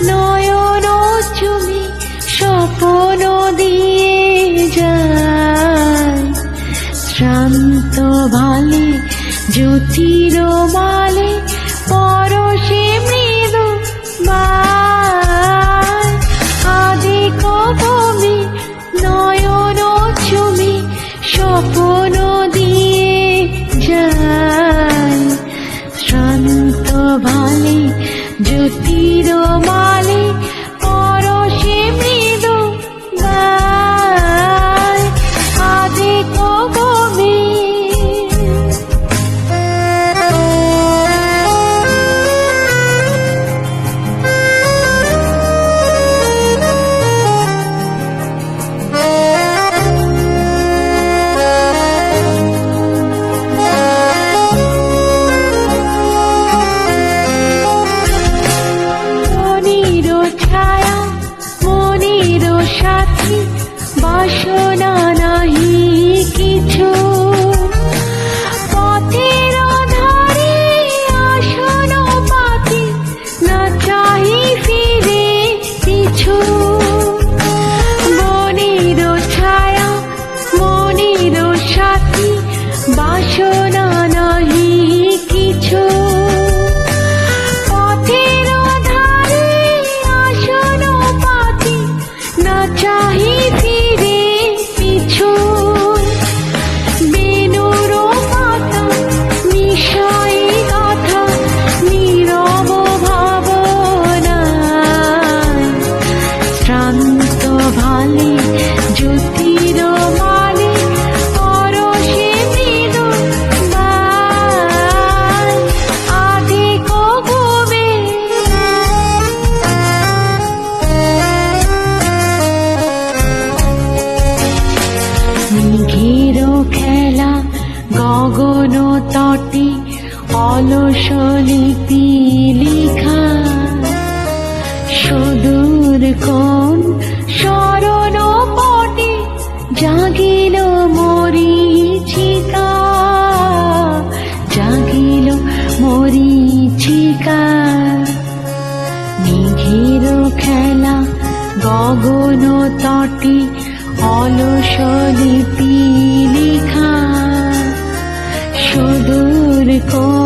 no ভালে জ্যোতির মালে পরশে মৃদু খেলা গগন তটি অলস গগন তটি অলস লিপি লেখা সুদূর কোন